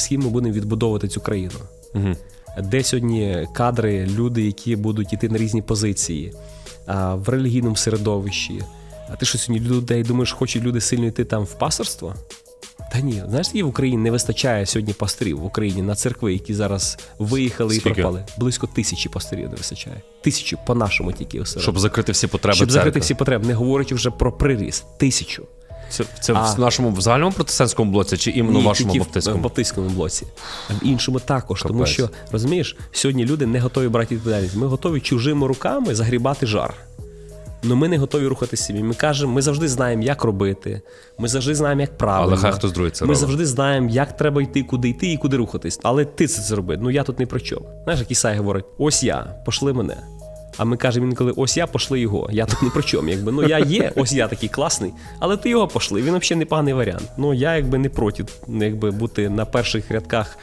з ким ми будемо відбудовувати цю країну. Угу. Де сьогодні кадри, люди, які будуть йти на різні позиції в релігійному середовищі. А ти що сьогодні людей думаєш, хочуть люди сильно йти там в пасторство? Та ні, знаєш, скільки в Україні не вистачає сьогодні пасторів в Україні на церкви, які зараз виїхали і пропали. Близько тисячі пасторів не вистачає. Тисячу по-нашому тільки осередку. Щоб закрити всі потреби Щоб церкви. закрити всі потреби, не говорячи вже про приріст. Тисячу. Це, це А- в нашому в загальному протестантському блоці чи іменно в вашому баптистському? в баптистському блоці. А в іншому також. Тому що, розумієш, сьогодні люди не готові брати відповідальність. Ми готові чужими руками загрібати жар. Ну ми не готові рухатися самі. Ми кажемо, ми завжди знаємо, як робити. Ми завжди знаємо, як правильно. Але хай хтось другий це Ми робить. завжди знаємо, як треба йти, куди йти і куди рухатись. Але ти це зроби. Ну я тут не при чому. Знаєш, як Ісай говорить: ось я, пошли мене. А ми кажемо інколи, ось я пошли його. Я тут не при чому. Якби ну я є, ось я такий класний, але ти його пошли. Він взагалі непоганий варіант. Ну я якби не проти, якби бути на перших рядках